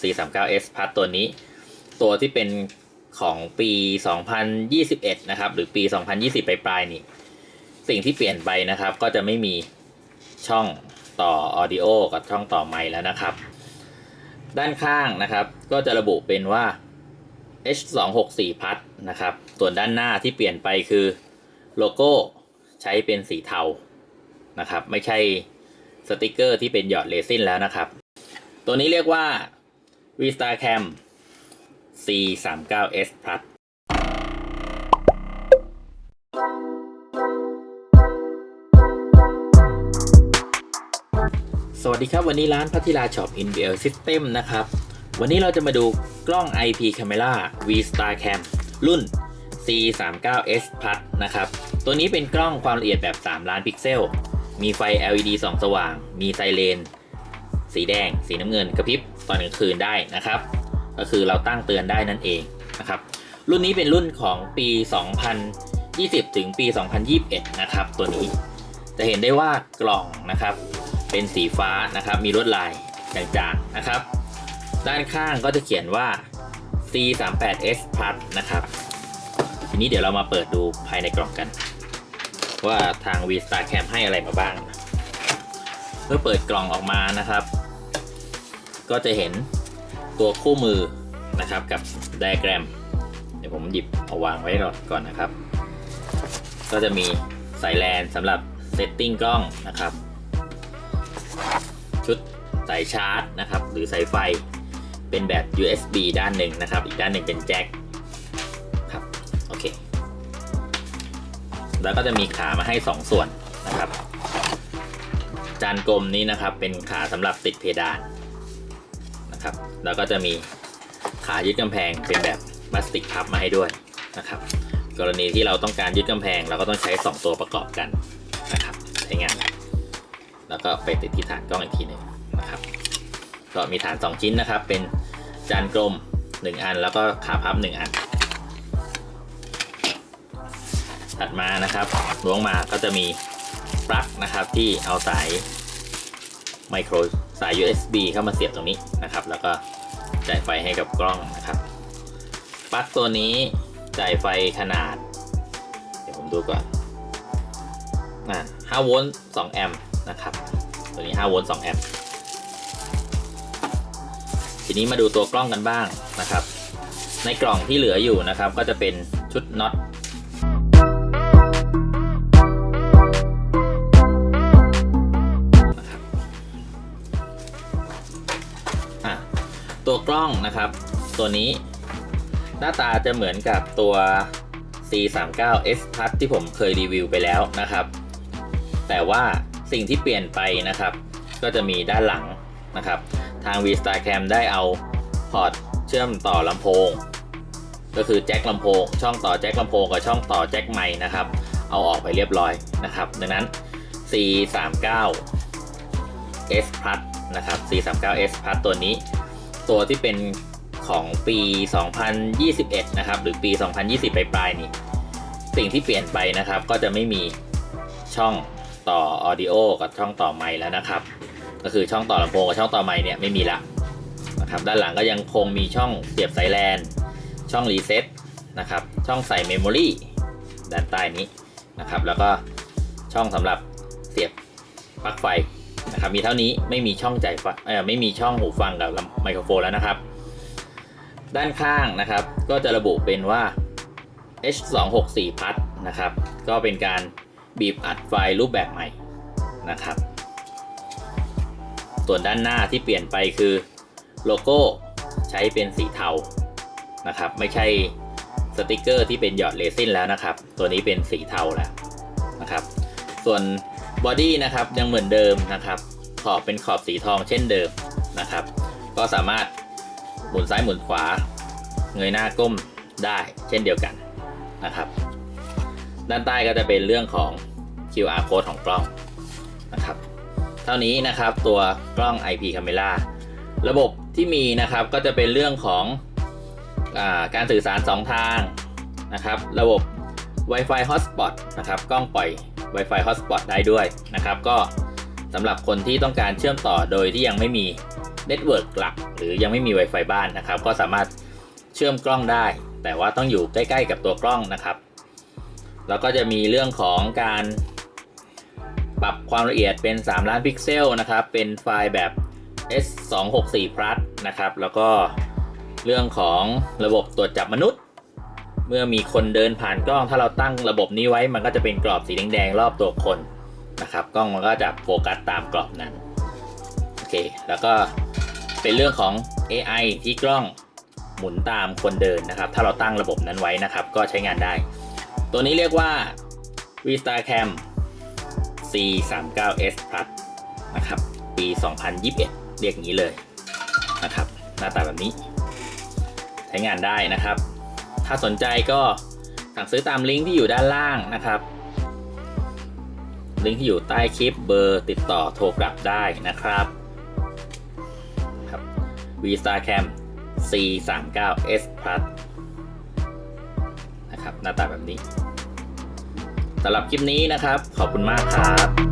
C39S Plus ตัวนี้ ตัวที่เป็นของปี 2021 นะครับ หรือปี 2020 ปลายๆนี่ สิ่งที่เปลี่ยนไปนะครับ ก็จะไม่มีช่องต่อ Audio กับช่องต่อไมค์แล้วนะครับ ด้านข้างนะครับ ก็จะระบุเป็นว่า H264 Plus นะครับ ส่วนด้านหน้าที่เปลี่ยนไปคือโลโก้ใช้เป็นสีเทานะครับ ไม่ใช่สติกเกอร์ที่เป็นหยอดเรซินแล้วนะครับ ตัวนี้เรียกว่า V-Star Cam C39S Plus สวัสดีครับ วันนี้ร้านพัทิลาช็อป InBL System นะครับ วันนี้เราจะมาดูกล้อง IP Camera V-Star Cam รุ่น C39S Plus นะครับ ตัวนี้เป็นกล้องความละเอียดแบบ 3 ล้านพิกเซล มีไฟ LED ส่องสว่าง มีไซเรน สีแดง สีน้ำเงิน กระพริบ ตอนกลางคืนได้นะครับ ก็คือเราตั้งเตือนได้นั่นเองนะครับ รุ่นนี้เป็นรุ่นของปี 2020 ถึงปี 2021 นะครับ ตัวนี้จะเห็นได้ว่ากล่องนะครับ เป็นสีฟ้านะครับ มีลวดลายจางๆนะครับ ด้านข้างก็จะเขียนว่า C38S Plus นะครับ ทีนี้เดี๋ยวเรามาเปิดดูภายในกล่องกัน ว่าทาง V-Star Cam ให้อะไรมาบ้าง เมื่อเปิดกล่องออกมานะครับ ก็จะเห็นตัวคู่มือนะครับกับไดอะแกรม เดี๋ยวผมหยิบเอาวางไว้ก่อนนะครับ ก็จะมีสายแลนสำหรับเซตติ้งกล้องนะครับ ชุดสายชาร์จนะครับ หรือสายไฟเป็นแบบ USB ด้านหนึ่งนะครับ อีกด้านหนึ่งเป็นแจ็คครับโอเค แล้วก็จะมีขามาให้ 2 ส่วนนะครับ จานกลมนี้นะครับเป็นขาสำหรับติดเพดาน นะครับ แล้วก็จะมีขายึดกำแพงเป็นแบบพลาสติกพับมาให้ด้วยนะครับ กรณีที่เราต้องการยึดกำแพงเราก็ต้องใช้ 2 ตัวประกอบกันนะครับใช้งาน แล้วก็ไปติดที่ฐานกล้องอีกทีหนึ่งนะครับ ก็มีฐาน 2 ชิ้นนะครับ เป็นจานกลม 1 อัน แล้วก็ขาพับ 1 อัน ถัดมานะครับล้วงมาก็จะมีปลั๊กนะครับที่เอาสายไมโคร สาย USB เข้ามาเสียบตรงนี้นะครับ แล้วก็จ่ายไฟให้กับกล้องนะครับปลั๊กตัวนี้จ่ายไฟขนาด เดี๋ยวผมดูก่อนอ่า5โวลต์2แอมป์นะครับ ตัวนี้5โวลต์2แอมป์ทีนี้มาดูตัวกล้องกันบ้างนะครับ ในกล่องที่เหลืออยู่นะครับ ก็จะเป็นชุดน็อต ตัวกล้องนะครับ ตัวนี้หน้าตาจะเหมือนกับตัว C39S Plus ที่ผมเคยรีวิวไปแล้วนะครับ แต่ว่าสิ่งที่เปลี่ยนไปนะครับ ก็จะมีด้านหลังนะครับ ทาง V-Star Cam ได้เอาพอร์ตเชื่อมต่อลำโพง ก็คือแจ็คลำโพง ช่องต่อแจ็คลำโพงกับช่องต่อแจ็คไมค์นะครับ เอาออกไปเรียบร้อยนะครับ ดังนั้น C39 S Plus นะครับ C39S Plus ตัวนี้ ตัวที่เป็นของปี 2021 นะครับ หรือปี 2020 ปลายๆนี่ สิ่งที่เปลี่ยนไปนะครับ ก็จะไม่มีช่องต่อ Audio กับช่องต่อไมค์แล้วนะครับ ก็คือช่องต่อลำโพงกับช่องต่อไมค์เนี่ยไม่มีละนะครับ ด้านหลังก็ยังคงมีช่องเสียบสายแลน ช่องรีเซ็ตนะครับ ช่องใส่เมมโมรีด้านใต้นี้นะครับ แล้วก็ช่องสำหรับเสียบปลั๊กไฟ นะครับมีเท่านี้ไม่มีช่องจ่ายไฟเออไม่มีช่องหูฟังกับลำไมโครโฟนแล้วนะครับ ด้านข้างนะครับ ก็จะระบุเป็นว่า H264 Plus นะครับ ก็เป็นการบีบอัดไฟล์รูปแบบใหม่นะครับ ส่วนด้านหน้าที่เปลี่ยนไปคือโลโก้ใช้เป็นสีเทานะครับ ไม่ใช่สติกเกอร์ที่เป็นหยอดเรซินแล้วนะครับ ตัวนี้เป็นสีเทาแล้วนะครับ ส่วน บอดี้นะครับยังเหมือนเดิมนะครับขอบเป็นขอบสีทองเช่นเดิมนะครับ ก็สามารถหมุนซ้ายหมุนขวา เงยหน้าก้มได้เช่นเดียวกันนะครับ ด้านใต้ก็จะเป็นเรื่องของ QR code ของกล้องนะครับ เท่านี้นะครับตัวกล้อง IP Camera ระบบที่มีนะครับก็จะเป็นเรื่องของอาการสื่อสาร 2 ทางนะครับ ระบบ Wi-Fi Hotspot นะครับ กล้องปล่อย Wi-Fi Hotspot ได้ด้วยนะครับ ก็สำหรับคนที่ต้องการเชื่อมต่อโดยที่ยังไม่มีเน็ตเวิร์กหลัก หรือยังไม่มี Wi-Fi บ้านนะครับ ก็สามารถเชื่อมกล้องได้ แต่ว่าต้องอยู่ใกล้ๆกับตัวกล้องนะครับ แล้วก็จะมีเรื่องของการปรับความละเอียดเป็น 3 ล้านพิกเซลนะครับ เป็นไฟล์แบบ S264 Plus นะครับ แล้วก็เรื่องของระบบตรวจจับมนุษย์ เมื่อมีคนเดินผ่านกล้องถ้าเราตั้งระบบนี้ไว้มันก็จะเป็นกรอบสีแดงๆรอบตัวคนนะครับกล้องมันก็จะโฟกัสตามกรอบนั้นโอเคแล้วก็เป็นเรื่องของ AI ที่กล้องหมุนตามคนเดินนะครับ ถ้าเราตั้งระบบนั้นไว้นะครับ ก็ใช้งานได้ ตัวนี้เรียกว่า VStarCam C39s Plus นะครับ ปี 2021 เรียกอย่างนี้เลยนะครับ หน้าตาแบบนี้ ใช้งานได้นะครับ ถ้าสนใจก็สั่งซื้อตามลิงก์ที่อยู่ด้านล่างนะครับ ลิงก์ที่อยู่ใต้คลิปเบอร์ติดต่อโทรกลับได้นะครับครับ VStarCam C39s Plus นะครับหน้าตาแบบนี้สำหรับคลิปนี้นะครับ ขอบคุณมากครับ